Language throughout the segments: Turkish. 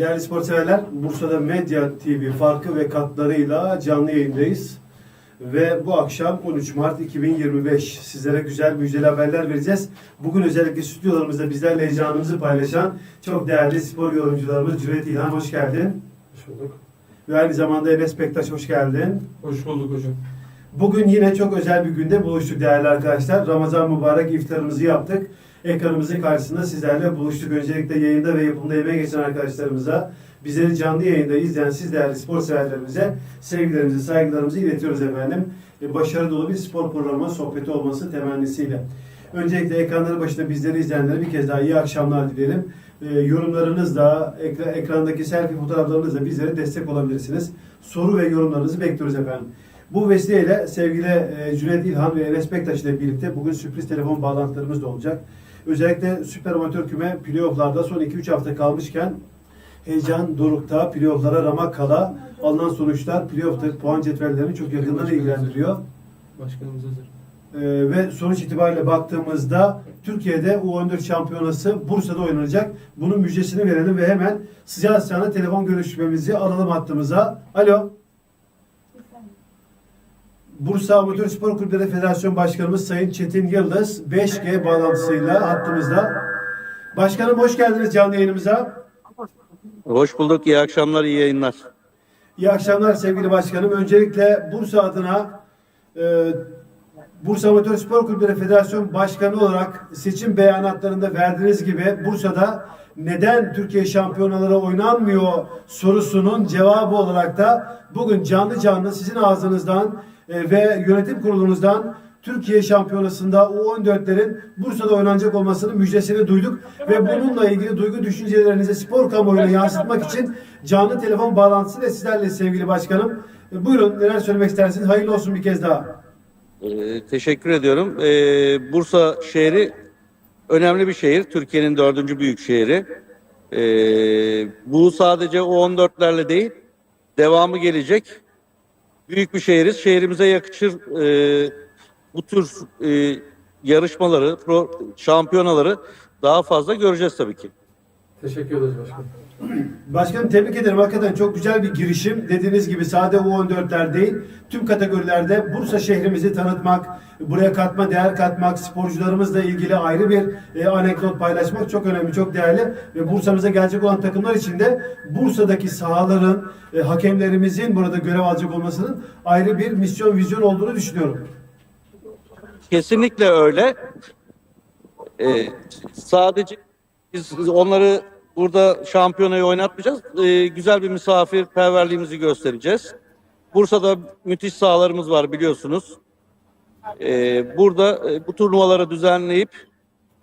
Değerli spor severler, Bursa'da Medya TV farkı ve katlarıyla canlı yayındayız. Ve bu akşam 13 Mart 2025 sizlere güzel müjdeli haberler vereceğiz. Bugün özellikle stüdyolarımızda bizlerle heyecanımızı paylaşan çok değerli spor yorumcularımız Cüneyt İlhan hoş geldin. Hoş bulduk. Ve aynı zamanda Enes Bektaş hoş geldin. Hoş bulduk hocam. Bugün yine çok özel bir günde buluştuk değerli arkadaşlar. Ramazan mübarek iftarımızı yaptık. Ekranımızın karşısında sizlerle buluştuk. Öncelikle yayında ve yapımda emeği geçen arkadaşlarımıza, bizleri canlı yayında izleyen siz değerli spor severlerimize sevgilerimizi, saygılarımızı iletiyoruz efendim. E, Başarı dolu bir spor programı sohbeti olması temennisiyle. Öncelikle ekranları başında bizleri izleyenlere bir kez daha iyi akşamlar dilerim. E, yorumlarınızla, ekra- ekrandaki selfie fotoğraflarınızla bizlere destek olabilirsiniz. Soru ve yorumlarınızı bekliyoruz efendim. Bu vesileyle sevgili e, Cüneyt İlhan ve Enes Bektaş ile birlikte bugün sürpriz telefon bağlantılarımız da olacak. Özellikle Süper Amatör Küme playofflarda son 2-3 hafta kalmışken heyecan dorukta, playofflara ramak kala alınan sonuçlar playoff'ta puan cetvellerini çok yakından ilgilendiriyor. Başkanımız hazır. Ee, ve sonuç itibariyle baktığımızda Türkiye'de U14 şampiyonası Bursa'da oynanacak. Bunun müjdesini verelim ve hemen sıcağı sıcağına telefon görüşmemizi alalım hattımıza. Alo. Bursa Amatör Spor Kulüpleri Federasyon Başkanımız Sayın Çetin Yıldız 5G bağlantısıyla hattımızda. Başkanım hoş geldiniz canlı yayınımıza. Hoş bulduk. İyi akşamlar, iyi yayınlar. İyi akşamlar sevgili başkanım. Öncelikle Bursa adına e, Bursa Amatör Spor Kulüpleri Federasyon Başkanı olarak seçim beyanatlarında verdiğiniz gibi Bursa'da neden Türkiye şampiyonaları oynanmıyor sorusunun cevabı olarak da bugün canlı canlı sizin ağzınızdan ve yönetim kurulunuzdan Türkiye şampiyonasında U14'lerin Bursa'da oynanacak olmasının müjdesini duyduk ve bununla ilgili duygu düşüncelerinizi spor kamuoyuna yansıtmak için canlı telefon bağlantısıyla sizlerle sevgili başkanım. E, Buyurun neler söylemek istersiniz? Hayırlı olsun bir kez daha. Ee, teşekkür ediyorum. Ee, Bursa şehri önemli bir şehir. Türkiye'nin dördüncü büyük şehri. Ee, bu sadece o 14'lerle değil, devamı gelecek. Büyük bir şehiriz. Şehrimize yakışır e, bu tür e, yarışmaları, pro, şampiyonaları daha fazla göreceğiz tabii ki. Teşekkür ederiz başkanım. Başkanım tebrik ederim. Hakikaten çok güzel bir girişim. Dediğiniz gibi sade U14'ler değil, tüm kategorilerde Bursa şehrimizi tanıtmak, buraya katma, değer katmak, sporcularımızla ilgili ayrı bir e, anekdot paylaşmak çok önemli, çok değerli. Ve Bursa'mıza gelecek olan takımlar için de Bursa'daki sahaların, e, hakemlerimizin burada görev alacak olmasının ayrı bir misyon, vizyon olduğunu düşünüyorum. Kesinlikle öyle. Ee, sadece biz onları burada şampiyonayı oynatmayacağız. Ee, güzel bir misafirperverliğimizi göstereceğiz. Bursa'da müthiş sahalarımız var biliyorsunuz. Ee, burada e, bu turnuvaları düzenleyip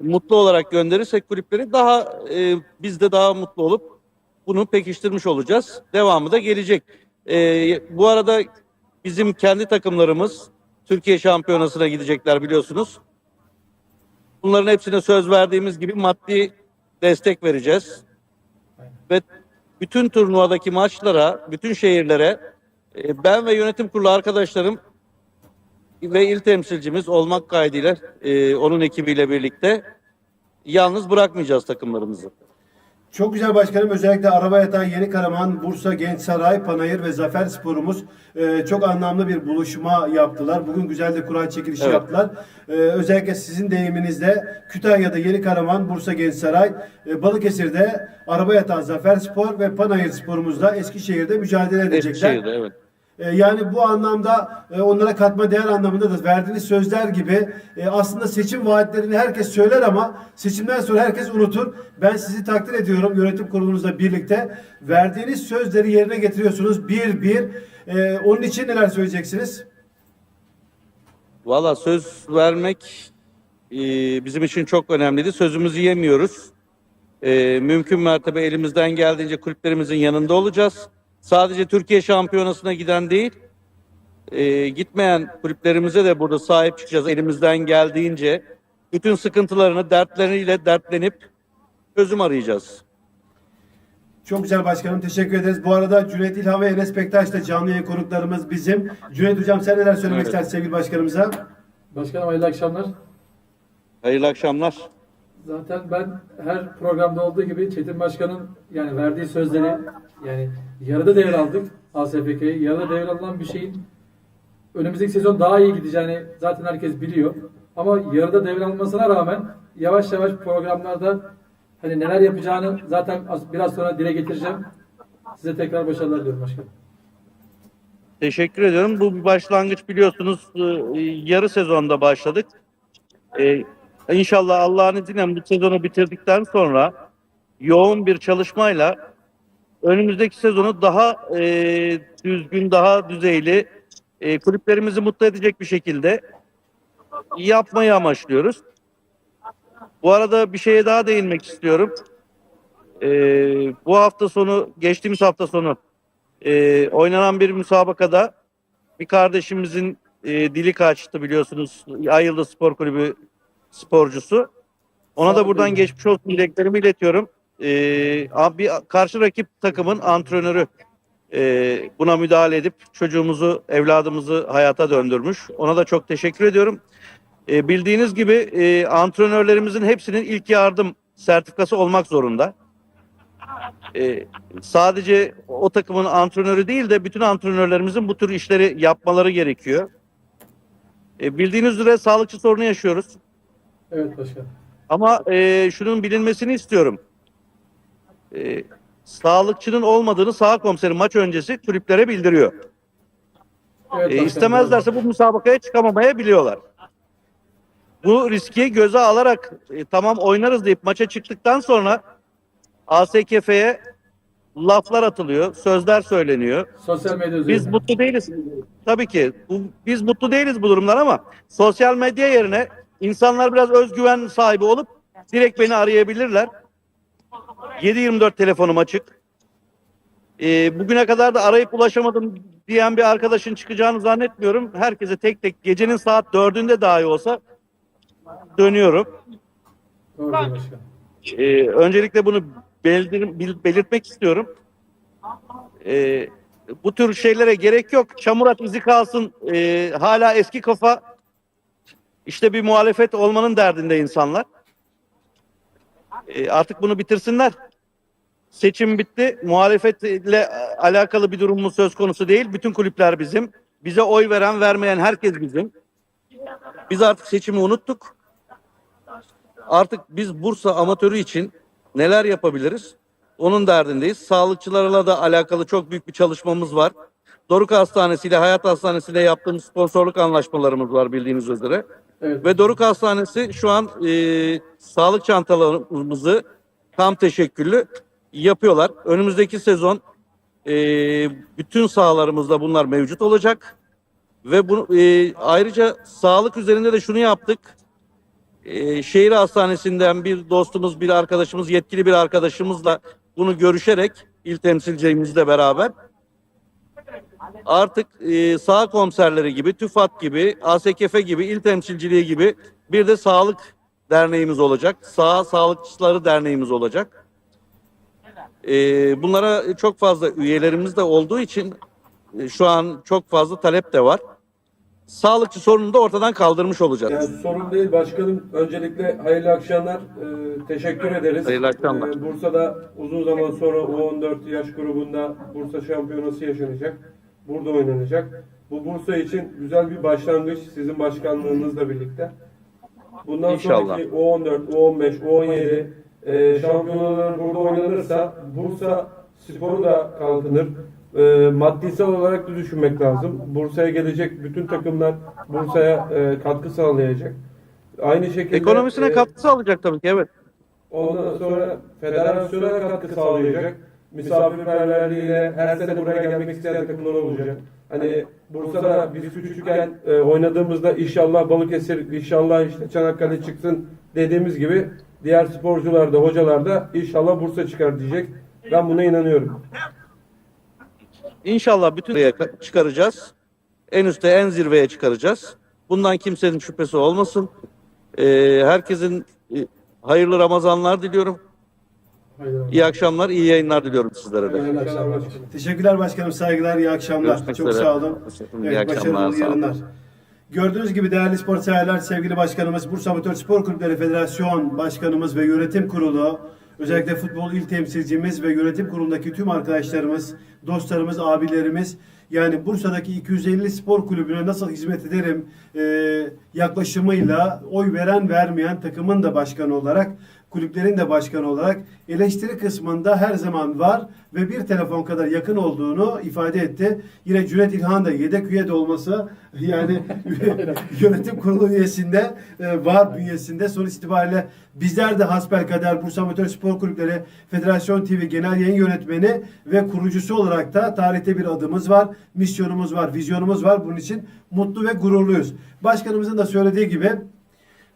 mutlu olarak gönderirsek kulüpleri daha e, biz de daha mutlu olup bunu pekiştirmiş olacağız. Devamı da gelecek. Ee, bu arada bizim kendi takımlarımız Türkiye Şampiyonası'na gidecekler biliyorsunuz. Bunların hepsine söz verdiğimiz gibi maddi destek vereceğiz. Ve bütün turnuvadaki maçlara, bütün şehirlere e, ben ve yönetim kurulu arkadaşlarım ve il temsilcimiz olmak kaydıyla e, onun ekibiyle birlikte yalnız bırakmayacağız takımlarımızı. Çok güzel başkanım. Özellikle Araba Yatağı Yeni Karaman, Bursa, Genç Saray, Panayır ve Zafer Sporumuz e, çok anlamlı bir buluşma yaptılar. Bugün güzel de kura çekilişi Evet. yaptılar. E, özellikle sizin deyiminizde Kütahya'da Yeni Karaman, Bursa, Genç Saray, e, Balıkesir'de Araba Yatağı Zafer Spor ve Panayır Sporumuzda Eskişehir'de mücadele edecekler. Eskişehir'de evet. E, Yani bu anlamda e, onlara katma değer anlamında da verdiğiniz sözler gibi e, aslında seçim vaatlerini herkes söyler ama seçimden sonra herkes unutur. Ben sizi takdir ediyorum yönetim kurulunuzla birlikte. Verdiğiniz sözleri yerine getiriyorsunuz bir bir. Onun için neler söyleyeceksiniz? Valla söz vermek bizim için çok önemliydi. Sözümüzü yemiyoruz. Mümkün mertebe elimizden geldiğince kulüplerimizin yanında olacağız. Sadece Türkiye Şampiyonası'na giden değil, e, gitmeyen kulüplerimize de burada sahip çıkacağız elimizden geldiğince. Bütün sıkıntılarını, dertleriyle dertlenip çözüm arayacağız. Çok güzel başkanım teşekkür ederiz. Bu arada Cüneyt İlhan ve Enes Bektaş da canlı yayın konuklarımız bizim. Cüneyt Hocam sen neler söylemek Evet. istersin sevgili başkanımıza? Başkanım hayırlı akşamlar. Hayırlı akşamlar. Zaten ben her programda olduğu gibi Çetin Başkan'ın yani verdiği sözleri yani yarıda devraldık ASFK'yi. Yarıda devralınan bir şeyin önümüzdeki sezon daha iyi gideceğini zaten herkes biliyor. Ama yarıda devralmasına rağmen yavaş yavaş programlarda hani neler yapacağını zaten az- biraz sonra dile getireceğim. Size tekrar başarılar diliyorum başkanım. Teşekkür ediyorum. Bu bir başlangıç biliyorsunuz e, yarı sezonda başladık. E, İnşallah Allah'ın izniyle bu sezonu bitirdikten sonra yoğun bir çalışmayla önümüzdeki sezonu daha e, düzgün, daha düzeyli, e, kulüplerimizi mutlu edecek bir şekilde yapmayı amaçlıyoruz. Bu arada bir şeye daha değinmek istiyorum. E, bu hafta sonu, geçtiğimiz hafta sonu e, oynanan bir müsabakada bir kardeşimizin e, dili kaçtı biliyorsunuz. Ayıldı Spor Kulübü sporcusu. Ona da buradan geçmiş olsun dileklerimi iletiyorum. E, abi karşı rakip takımın antrenörü e, buna müdahale edip çocuğumuzu, evladımızı hayata döndürmüş. Ona da çok teşekkür ediyorum. E, bildiğiniz gibi e, antrenörlerimizin hepsinin ilk yardım sertifikası olmak zorunda. E, sadece o takımın antrenörü değil de bütün antrenörlerimizin bu tür işleri yapmaları gerekiyor. E, bildiğiniz üzere sağlıkçı sorunu yaşıyoruz. Evet başkanım. Ama e, şunun bilinmesini istiyorum. E, sağlıkçının olmadığını sağ komiseri maç öncesi kulüplere bildiriyor. Evet E, istemezlerse bu müsabakaya çıkamamaya biliyorlar. Bu riski göze alarak e, tamam oynarız deyip maça çıktıktan sonra ASKF'ye laflar atılıyor, sözler söyleniyor. Sosyal medya. Biz mutlu değiliz. Tabii ki. Bu, biz mutlu değiliz bu durumdan ama sosyal medya yerine insanlar biraz özgüven sahibi olup direkt beni arayabilirler. 7-24 telefonum açık. Ee, bugüne kadar da arayıp ulaşamadım diyen bir arkadaşın çıkacağını zannetmiyorum. Herkese tek tek gecenin saat 4'ünde dahi olsa dönüyorum. Ee, öncelikle bunu bil- belirtmek istiyorum. Ee, bu tür şeylere gerek yok. Çamur at izi kalsın. Ee, hala eski kafa. İşte bir muhalefet olmanın derdinde insanlar. Ee, artık bunu bitirsinler. Seçim bitti. Muhalefetle alakalı bir durumumuz söz konusu değil. Bütün kulüpler bizim. Bize oy veren, vermeyen herkes bizim. Biz artık seçimi unuttuk. Artık biz Bursa amatörü için neler yapabiliriz? Onun derdindeyiz. Sağlıkçılarla da alakalı çok büyük bir çalışmamız var. Doruk Hastanesi ile Hayat Hastanesi ile yaptığımız sponsorluk anlaşmalarımız var bildiğiniz üzere. Evet. Ve Doruk Hastanesi şu an e, sağlık çantalarımızı tam teşekküllü yapıyorlar. Önümüzdeki sezon e, bütün sahalarımızda bunlar mevcut olacak. Ve bu, e, ayrıca sağlık üzerinde de şunu yaptık. E, şehir hastanesinden bir dostumuz, bir arkadaşımız, yetkili bir arkadaşımızla bunu görüşerek il temsilcimizle beraber artık e, sağ komiserleri gibi, TÜFAD gibi, ASKF gibi, il temsilciliği gibi bir de sağlık derneğimiz olacak. Sağ Sağlıkçıları Derneğimiz olacak. E, bunlara çok fazla üyelerimiz de olduğu için e, şu an çok fazla talep de var. Sağlıkçı sorununu da ortadan kaldırmış olacağız. Yani sorun değil başkanım. Öncelikle hayırlı akşamlar. Ee, teşekkür ederiz. Hayırlı akşamlar. Ee, Bursa'da uzun zaman sonra U14 yaş grubunda Bursa şampiyonası yaşanacak. Burada oynanacak. Bu Bursa için güzel bir başlangıç sizin başkanlığınızla birlikte. Bundan İnşallah. sonraki U14, U15, U17 e, şampiyonalar burada oynanırsa Bursa sporu da kalkınır. E, maddisel olarak da düşünmek lazım. Bursa'ya gelecek bütün takımlar Bursa'ya e, katkı sağlayacak. Aynı şekilde Ekonomisine e, katkı sağlayacak tabii ki evet. Ondan sonra federasyona katkı sağlayacak. Misafirperverliğiyle her sene buraya gelmek isteyen takımlar olacak. Hani Bursa'da biz küçükken e, oynadığımızda inşallah Balıkesir, inşallah işte Çanakkale çıksın dediğimiz gibi diğer sporcular da hocalar da inşallah Bursa çıkar diyecek. Ben buna inanıyorum. İnşallah bütün çıkaracağız. En üste, en zirveye çıkaracağız. Bundan kimsenin şüphesi olmasın. Ee, herkesin e, hayırlı Ramazanlar diliyorum. İyi akşamlar, iyi yayınlar diliyorum sizlere de. Akşamlar. Teşekkürler başkanım. Saygılar, iyi akşamlar. Görüşmek Çok üzere. sağ olun. İyi Evet, akşamlar, başarılı sağ olun. Gördüğünüz gibi değerli spor severler, sevgili başkanımız, Bursa Amatör Spor Kulüpleri Federasyon Başkanımız ve Yönetim Kurulu, özellikle futbol il temsilcimiz ve yönetim kurulundaki tüm arkadaşlarımız, dostlarımız, abilerimiz, yani Bursa'daki 250 spor kulübüne nasıl hizmet ederim e, yaklaşımıyla oy veren vermeyen takımın da başkanı olarak kulüplerin de başkanı olarak eleştiri kısmında her zaman var ve bir telefon kadar yakın olduğunu ifade etti. Yine Cüneyt İlhan da yedek üye de olması yani yönetim kurulu üyesinde e, var bünyesinde sonuç itibariyle bizler de hasbelkader Bursa Amatör Spor Kulüpleri Federasyon TV Genel Yayın Yönetmeni ve kurucusu olarak da tarihte bir adımız var, misyonumuz var, vizyonumuz var. Bunun için mutlu ve gururluyuz. Başkanımızın da söylediği gibi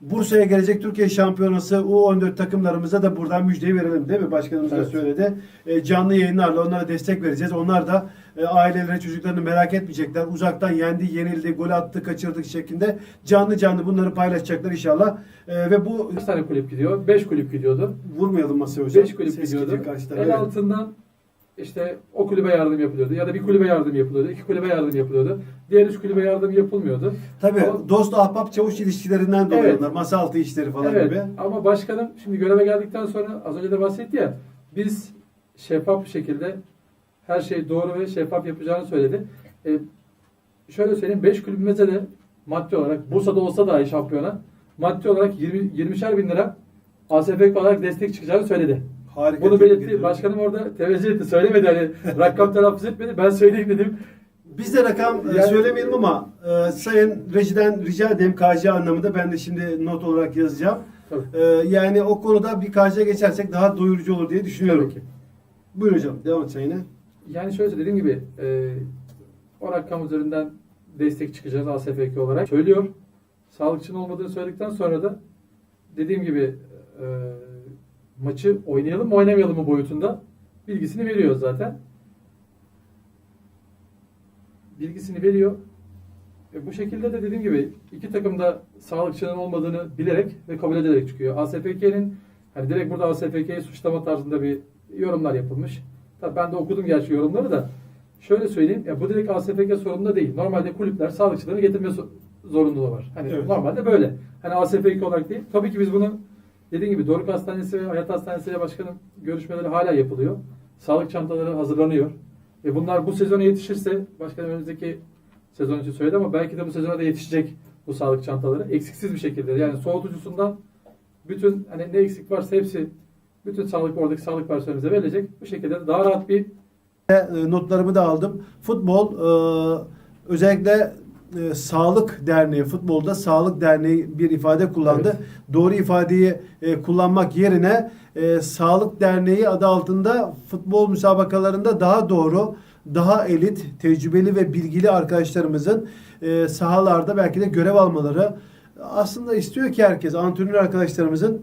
Bursa'ya gelecek Türkiye Şampiyonası U14 takımlarımıza da buradan müjdeyi verelim değil mi? Başkanımız da Evet. söyledi. E, canlı yayınlarla onlara destek vereceğiz. Onlar da e, aileleri çocuklarını merak etmeyecekler. Uzaktan yendi, yenildi, gol attı, kaçırdık şeklinde canlı canlı bunları paylaşacaklar inşallah. E, ve bu Kaç tane kulüp gidiyor? 5 kulüp gidiyordu. vurmayalım masaya hocam. 5 kulüp Ses gidiyordu. El Evet. altından işte o kulübe yardım yapılıyordu. Ya da bir kulübe yardım yapılıyordu. iki kulübe yardım yapılıyordu. Diğer üç kulübe yardım yapılmıyordu. Tabii Ama- dost ahbap çavuş ilişkilerinden dolayı Evet. onlar. Masa altı işleri falan evet. gibi. Ama başkanım şimdi göreve geldikten sonra az önce de bahsetti ya biz şeffaf bir şekilde her şey doğru ve şeffaf yapacağını söyledi. E, şöyle söyleyeyim 5 kulübümüze de maddi olarak Bursa'da olsa dahi şampiyona maddi olarak 20 20'şer bin lira ASFK olarak destek çıkacağını söyledi. Harika. Bunu belirtti. Başkanım orada teveccüh etti. Söylemedi hani rakam telaffuz etmedi. Ben söyleyeyim dedim. Biz de rakam e, Yani- söylemeyelim ama e, sayın rejiden rica edeyim KC anlamında ben de şimdi not olarak yazacağım. Tabii. E, yani o konuda bir KC geçersek daha doyurucu olur diye düşünüyorum. Tabii ki. Buyur hocam devam et sayın. Yani şöyle dediğim gibi e, o rakam üzerinden destek çıkacağız ASFK olarak. Söylüyor. Sağlıkçının olmadığını söyledikten sonra da dediğim gibi e, maçı oynayalım mı oynamayalım mı boyutunda bilgisini veriyor zaten. Bilgisini veriyor. E, bu şekilde de dediğim gibi iki takım da sağlıkçının olmadığını bilerek ve kabul ederek çıkıyor. ASFK'nin hani direkt burada ASFK'yi suçlama tarzında bir yorumlar yapılmış. Tabii ben de okudum gerçi yorumları da. Şöyle söyleyeyim, ya bu direkt ASFK sorununda değil. Normalde kulüpler sağlıkçılarını getirme zorunluluğu var. Hani Evet. normalde böyle. Hani ASFK olarak değil. Tabii ki biz bunu dediğim gibi Doruk Hastanesi ve Hayat Hastanesi ile başkanım görüşmeleri hala yapılıyor. Sağlık çantaları hazırlanıyor. Ve bunlar bu sezona yetişirse başkanım önümüzdeki sezon için söyledi ama belki de bu sezona da yetişecek bu sağlık çantaları. Eksiksiz bir şekilde. Yani soğutucusundan bütün hani ne eksik varsa hepsi bütün sağlık oradaki sağlık personelimize verilecek. Bu şekilde de daha rahat bir E, notlarımı da aldım. Futbol e, özellikle e, Sağlık Derneği, futbolda Sağlık Derneği bir ifade kullandı. Evet. Doğru ifadeyi e, kullanmak yerine e, Sağlık Derneği adı altında futbol müsabakalarında daha doğru, daha elit, tecrübeli ve bilgili arkadaşlarımızın e, sahalarda belki de görev almaları aslında istiyor ki herkes, antrenör arkadaşlarımızın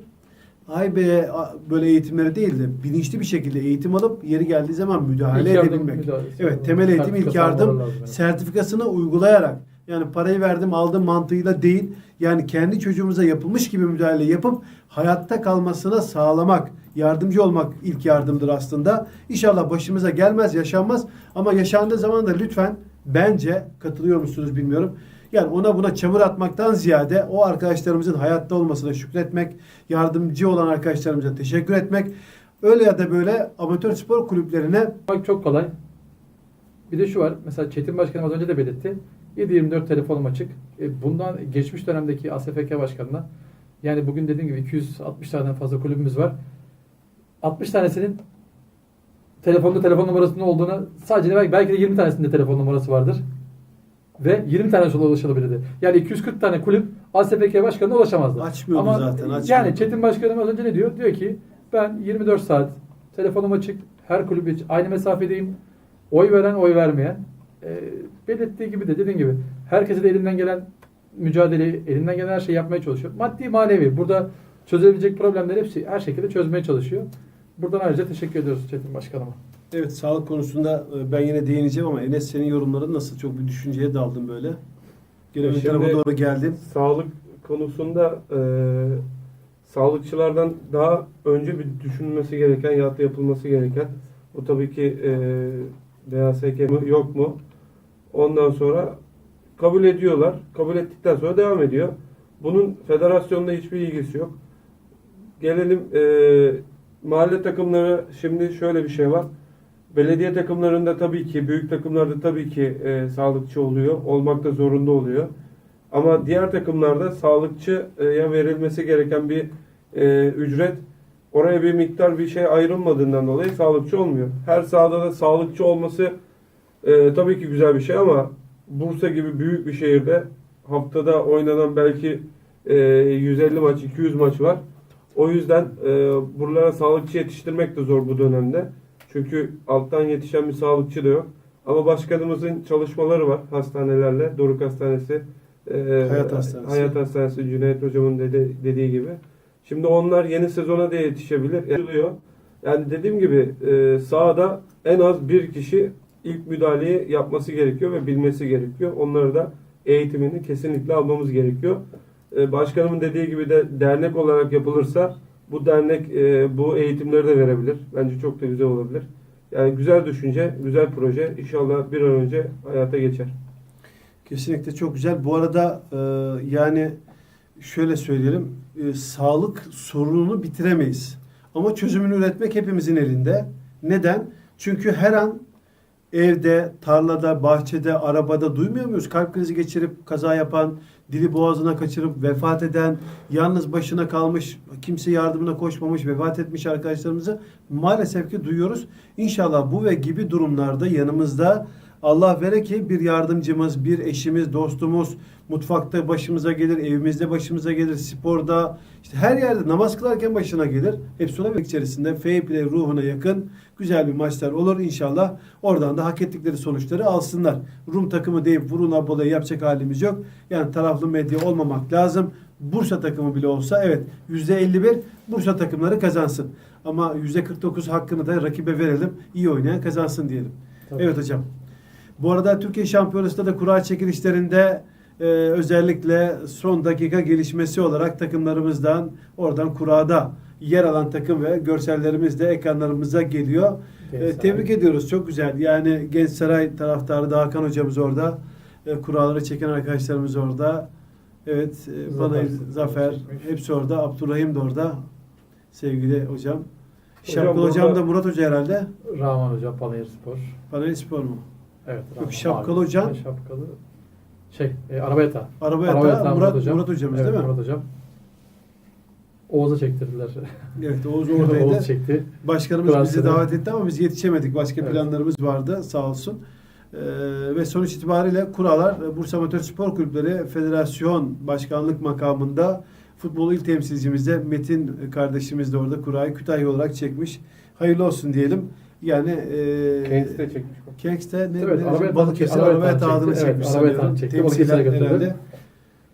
ay be böyle eğitimleri değil de bilinçli bir şekilde eğitim alıp yeri geldiği zaman müdahale İlk edebilmek. müdahalesi. Evet, temel eğitim ilk yardım sertifikasını uygulayarak yani parayı verdim aldım mantığıyla değil yani kendi çocuğumuza yapılmış gibi müdahale yapıp hayatta kalmasına sağlamak, yardımcı olmak ilk yardımdır aslında. İnşallah başımıza gelmez, yaşanmaz ama yaşandığı zaman da lütfen bence katılıyor musunuz bilmiyorum. Yani ona buna çamur atmaktan ziyade o arkadaşlarımızın hayatta olmasına şükretmek, yardımcı olan arkadaşlarımıza teşekkür etmek, öyle ya da böyle amatör spor kulüplerine Bak çok kolay. Bir de şu var. Mesela Çetin Başkanım az önce de belirtti. 7-24 telefonum açık. E, bundan geçmiş dönemdeki ASFK Başkanı'na yani bugün dediğim gibi 260 taneden fazla kulübümüz var. 60 tanesinin telefonda telefon numarasının olduğuna sadece belki, belki de 20 tanesinde telefon numarası vardır. Ve 20 tane sonra ulaşılabilirdi. Yani 240 tane kulüp ASFK Başkanı'na ulaşamazdı. Açmıyordu Ama zaten, açmıyordu. Yani Çetin Başkanım az önce ne diyor? Diyor ki ben 24 saat telefonum açık. Her kulüp için aynı mesafedeyim. Oy veren oy vermeyen. E, belirttiği gibi de dediğim gibi herkese de elinden gelen mücadeleyi, elinden gelen her şeyi yapmaya çalışıyor. Maddi manevi. Burada çözülebilecek problemleri hepsi her şekilde çözmeye çalışıyor. Buradan ayrıca teşekkür ediyoruz Çetin Başkanıma. Evet sağlık konusunda e, ben yine değineceğim ama Enes senin yorumların nasıl? Çok bir düşünceye daldım böyle. Gene ön Şimdi- tarafa doğru geldim. Sağlık konusunda e, sağlıkçılardan daha önce bir düşünülmesi gereken ya da yapılması gereken bu tabii ki e, DASK mi yok mu? Ondan sonra kabul ediyorlar. kabul ettikten sonra devam ediyor. Bunun federasyonda hiçbir ilgisi yok. Gelelim e, mahalle takımları şimdi şöyle bir şey var. Belediye takımlarında tabii ki, büyük takımlarda tabii ki e, sağlıkçı oluyor. Olmak da zorunda oluyor. Ama diğer takımlarda sağlıkçıya verilmesi gereken bir e, ücret oraya bir miktar bir şey ayrılmadığından dolayı sağlıkçı olmuyor. Her sahada da sağlıkçı olması e, tabii ki güzel bir şey ama Bursa gibi büyük bir şehirde haftada oynanan belki e, 150 maç, 200 maç var. O yüzden e, buralara sağlıkçı yetiştirmek de zor bu dönemde. Çünkü alttan yetişen bir sağlıkçı da yok. Ama başkanımızın çalışmaları var hastanelerle. Doruk Hastanesi, e, Hayat Hastanesi. Hayat Hastanesi Cüneyt Hocam'ın dedi, dediği gibi. Şimdi onlar yeni sezona da yetişebilir. Yani dediğim gibi e, sahada en az bir kişi ilk müdahaleyi yapması gerekiyor ve bilmesi gerekiyor. Onları da eğitimini kesinlikle almamız gerekiyor. E, başkanımın dediği gibi de dernek olarak yapılırsa bu dernek e, bu eğitimleri de verebilir. Bence çok da güzel olabilir. Yani güzel düşünce, güzel proje. İnşallah bir an önce hayata geçer. Kesinlikle çok güzel. Bu arada e, yani şöyle söyleyelim. e, sağlık sorununu bitiremeyiz. Ama çözümünü üretmek hepimizin elinde. Neden? Çünkü her an evde, tarlada, bahçede, arabada duymuyor muyuz? Kalp krizi geçirip kaza yapan, dili boğazına kaçırıp vefat eden, yalnız başına kalmış, kimse yardımına koşmamış, vefat etmiş arkadaşlarımızı maalesef ki duyuyoruz. İnşallah bu ve gibi durumlarda yanımızda Allah vere ki bir yardımcımız, bir eşimiz, dostumuz mutfakta başımıza gelir, evimizde başımıza gelir, sporda, işte her yerde namaz kılarken başına gelir. Hepsi olabilir içerisinde play ruhuna yakın güzel bir maçlar olur inşallah. Oradan da hak ettikleri sonuçları alsınlar. Rum takımı deyip vurun abolayı yapacak halimiz yok. Yani taraflı medya olmamak lazım. Bursa takımı bile olsa evet %51 Bursa takımları kazansın. Ama %49 hakkını da rakibe verelim. İyi oynayan kazansın diyelim. Tabii. Evet hocam. Bu arada Türkiye Şampiyonası'nda da kura çekilişlerinde e, özellikle son dakika gelişmesi olarak takımlarımızdan oradan kurada yer alan takım ve görsellerimiz de ekranlarımıza geliyor. E, tebrik ediyoruz. Çok güzel. Yani Genç Saray taraftarı da Hakan hocamız orada. E, kuraları çeken arkadaşlarımız orada. Evet, e, Zafer- Panayır, Zafer, hepsi orada. Abdurrahim de orada. Sevgili hocam. Hocam Şapkalı hocam burada- da Murat Hoca herhalde. Rahman Hoca Panayır Spor. Panayır Spor mu? Evet. Rahman şapkalı abi. hocan. Şapkalı. Şey, e, Arabeta. Arabaya Arabeta da Murat, Murat hocamız evet, değil mi? Murat Hocam. Oğuz'a çektirdiler. Evet Oğuz oradaydı. Oğuz çekti. Başkanımız bizi Fransa'da. davet etti ama biz yetişemedik. Başka Evet. planlarımız vardı sağ olsun. Ee, ve sonuç itibariyle kurallar e, Bursa Amatör Spor Kulüpleri Federasyon Başkanlık makamında futbol il temsilcimiz de Metin kardeşimiz de orada kurayı Kütahya olarak çekmiş. Hayırlı olsun diyelim. Yani e, de çekmiş. Kengs'te ne, Evet, ne- Balıkesir tanı- arabaya arabaya tağını çekti. çekmiş Evet, sanıyorum. çekti. Temsilen herhalde.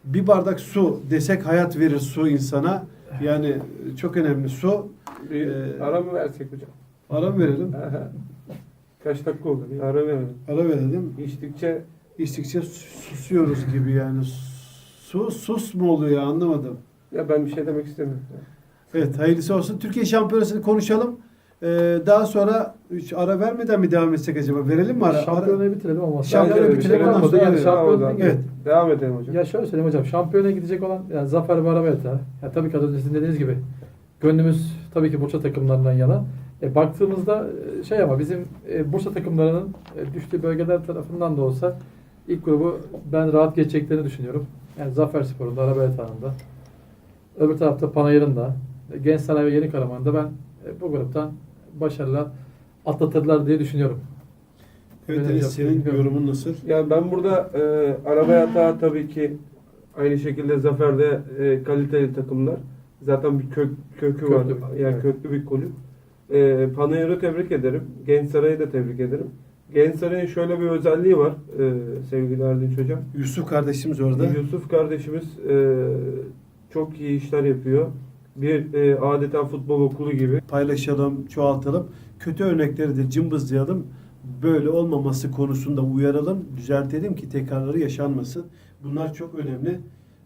Bir bardak su desek hayat verir su insana. Yani çok önemli su. Bir Ee, ara mı versek hocam? Ara mı verelim? Kaç dakika oldu? Bir ara verelim. Ara verelim. İçtikçe İçtikçe susuyoruz gibi yani. Su, sus mu oluyor anlamadım. ya ben bir şey demek istemiyorum. Evet hayırlısı olsun. Türkiye Şampiyonası'nı konuşalım. Ee, daha sonra hiç ara vermeden mi devam etsek acaba? Verelim mi ara? ara? Şampiyonayı bitirelim ama. Şampiyonayı Bence bir bitirelim, şey ondan sonra Yani verelim. Evet. Devam edelim hocam. Ya şöyle söyleyeyim hocam. Şampiyona gidecek olan yani Zafer ve Arabeta. Ya tabii ki az önce sizin dediğiniz gibi gönlümüz tabii ki Bursa takımlarından yana. E, baktığımızda e, şey ama bizim e, Bursa takımlarının e, düştüğü bölgeler tarafından da olsa ilk grubu ben rahat geçeceklerini düşünüyorum. Yani Zafer Spor'un da Arabeta'nın da. Öbür tarafta Panayır'ın da. e, Genç Saray ve Yeni Karaman'ın da ben e, bu gruptan başarılı atlatırlar diye düşünüyorum. Evet yap- senin yorumun nasıl? Ya ben burada e, araba yatağı tabii ki aynı şekilde Zafer'de e, kaliteli takımlar. Zaten bir kök, kökü var. Köklü bir- yani evet. köklü bir kulüp. E, Panayır'ı tebrik ederim. Genç Saray'ı da tebrik ederim. Genç Saray'ın şöyle bir özelliği var e, sevgili Erdinç Hocam. Yusuf kardeşimiz orada. Yusuf kardeşimiz e, çok iyi işler yapıyor. Bir e, adeta futbol okulu gibi. Paylaşalım, çoğaltalım. Kötü örnekleri de cımbızlayalım. Böyle olmaması konusunda uyaralım, düzeltelim ki tekrarları yaşanmasın. Bunlar çok önemli.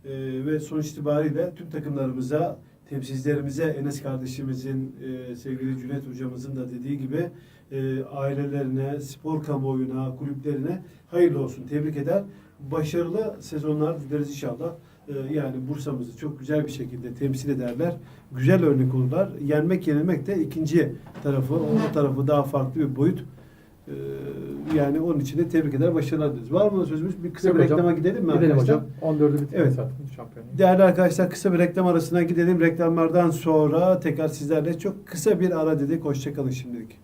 Ee, ve sonuç itibariyle tüm takımlarımıza, temsilcilerimize Enes kardeşimizin, e, sevgili Cüneyt hocamızın da dediği gibi e, ailelerine, spor kamuoyuna, kulüplerine hayırlı olsun. Tebrik eder. başarılı sezonlar dileriz inşallah. Ee, yani Bursa'mızı çok güzel bir şekilde temsil ederler. Güzel örnek olurlar. Yenmek yenilmek de ikinci tarafı, o tarafı daha farklı bir boyut. Ee, yani onun için de tebrik eder, başarılar dileriz. Var mı sözümüz? Bir kısa Yok bir hocam. reklama gidelim mi Gidelim arkadaşlar? hocam. 14'ü bitirdik Evet. zaten şampiyonluğu. Değerli arkadaşlar kısa bir reklam arasına gidelim. Reklamlardan sonra tekrar sizlerle çok kısa bir ara dedik. Hoşçakalın şimdilik.